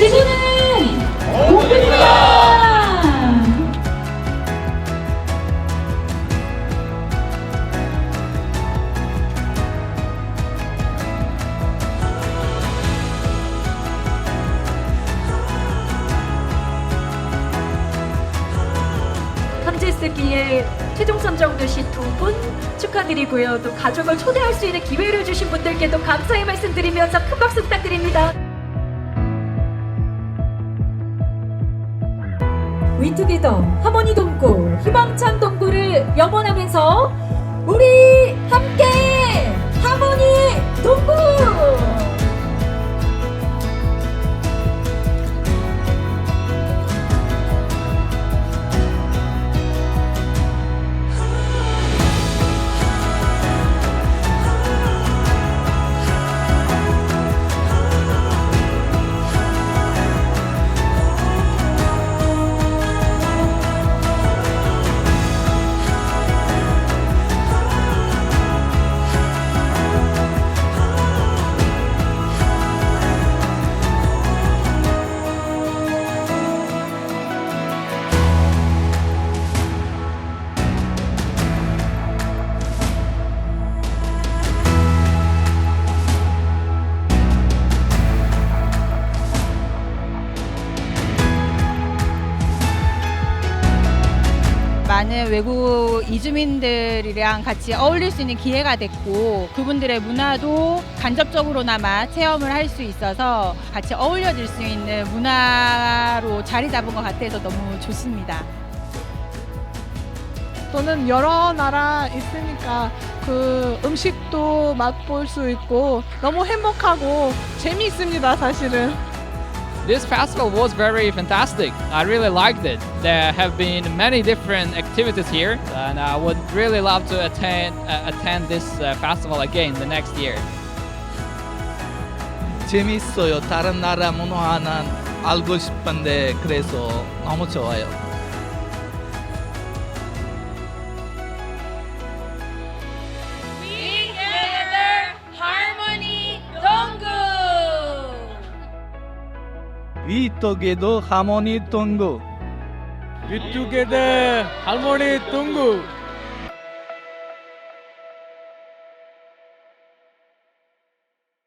지구는 동굴입니다. 함재스기의 최종 선정되신 두 분 축하드리고요. 또 가족을 초대할 수 있는 기회를 주신 분들께도 감사의 말씀드리면서 큰 박수 부탁드립니다. 위투게더 하모니 동굴 희망찬 동굴을 염원하면서 우리 함께 많은 외국 이주민들이랑 같이 어울릴 수 있는 기회가 됐고 그분들의 문화도 간접적으로나마 체험을 할 수 있어서 같이 어울려질 수 있는 문화로 자리 잡은 것 같아서 너무 좋습니다. 또는 여러 나라 있으니까 그 음식도 맛볼 수 있고 너무 행복하고 재미있습니다 사실은. This festival was very fantastic. I really liked it. There have been many different activities here, and I would really love to attend uh, attend this uh, festival again the next year. 재밌어요. 다른 나라 문화는 알고 싶은데 그래서 너무 좋아요. 위토게도 하모